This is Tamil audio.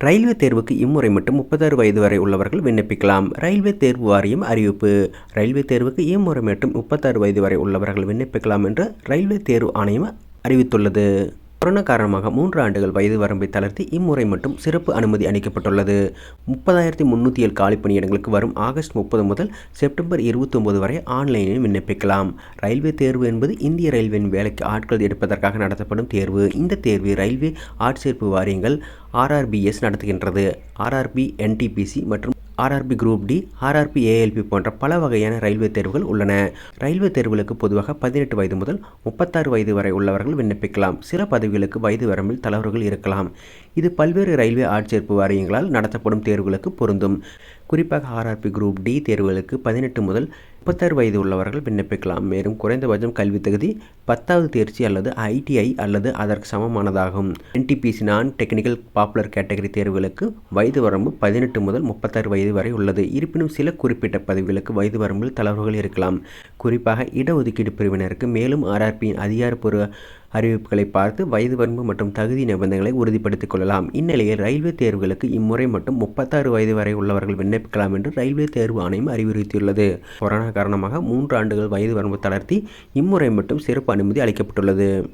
ரயில்வே தேர்வுக்கு இம்முறை மட்டும் முப்பத்தாறு வயது வரை உள்ளவர்கள் விண்ணப்பிக்கலாம். ரயில்வே தேர்வு வாரியம் அறிவிப்பு. ரயில்வே தேர்வுக்கு இம்முறை மட்டும் முப்பத்தாறு வயது வரை உள்ளவர்கள் விண்ணப்பிக்கலாம் என்று ரயில்வே தேர்வு ஆணையம் அறிவித்துள்ளது. கொரோனா காரணமாக மூன்று ஆண்டுகள் வயது வரம்பை தளர்த்தி இம்முறை மட்டும் சிறப்பு அனுமதி அளிக்கப்பட்டுள்ளது. முப்பதாயிரத்தி முந்நூற்றி ஏழு காலி பணியிடங்களுக்கு வரும் ஆகஸ்ட் முப்பது முதல் செப்டம்பர் இருபத்தொம்போது வரை ஆன்லைனில் விண்ணப்பிக்கலாம். ரயில்வே தேர்வு என்பது இந்திய ரயில்வேயின் வேலைக்கு ஆட்கள் எடுப்பதற்காக நடத்தப்படும் தேர்வு. இந்த தேர்வு ரயில்வே ஆட்சேர்ப்பு வாரியங்கள் ஆர்ஆர்பிஎஸ் நடத்துகின்றது. ஆர்ஆர்பி என்டிபிசி மற்றும் RRB group D RRB ALP போன்ற பல வகையான ரயில்வே தேர்வுகள் உள்ளன. ரயில்வே தேர்வுகளுக்கு பொதுவாக பதினெட்டு வயது முதல் முப்பத்தாறு வயது வரை உள்ளவர்கள் விண்ணப்பிக்கலாம். சில பதவிகளுக்கு வயது வரம்பில் தலைவர்கள் இருக்கலாம். இது பல்வேறு ரயில்வே ஆட்சேர்ப்பு வாரியங்களால் நடத்தப்படும் தேர்வுகளுக்கு பொருந்தும். குறிப்பாக ஆர்ஆர்பி குரூப் டி தேர்வுகளுக்கு பதினெட்டு முதல் முப்பத்தாறு வயது உள்ளவர்கள் விண்ணப்பிக்கலாம். மேலும் குறைந்தபட்சம் கல்வி தகுதி பத்தாவது தேர்ச்சி அல்லது ஐடிஐ அல்லது அதற்கு சமமானதாகும். NTPC non technical popular category தேர்வுகளுக்கு வயது வரம்பு பதினெட்டு முதல் முப்பத்தாறு வயது வரை உள்ளது. இருப்பினும் சில குறிப்பிட்ட பதவிகளுக்கு வயது வரம்பில் தளர்வுகள் இருக்கலாம். குறிப்பாக இடஒதுக்கீடு பிரிவினருக்கு மேலும் ஆர்ஆர்பியின் அதிகாரப்பூர்வ அறிவிப்புகளை பார்த்து வயது வரம்பு மற்றும் தகுதி நிபந்தனைகளை உறுதிப்படுத்திக் கொள்ளலாம். இந்நிலையில் ரயில்வே தேர்வுகளுக்கு இம்முறை மட்டும் முப்பத்தாறு வயது வரை உள்ளவர்கள் விண்ணப்பிக்கலாம் என்று ரயில்வே தேர்வு ஆணையம் அறிவுறுத்தியுள்ளது. கொரோனா காரணமாக மூன்று ஆண்டுகள் வயது வரம்பு தளர்த்தி இம்முறை மட்டும் சிறப்பு அனுமதி அளிக்கப்பட்டுள்ளது.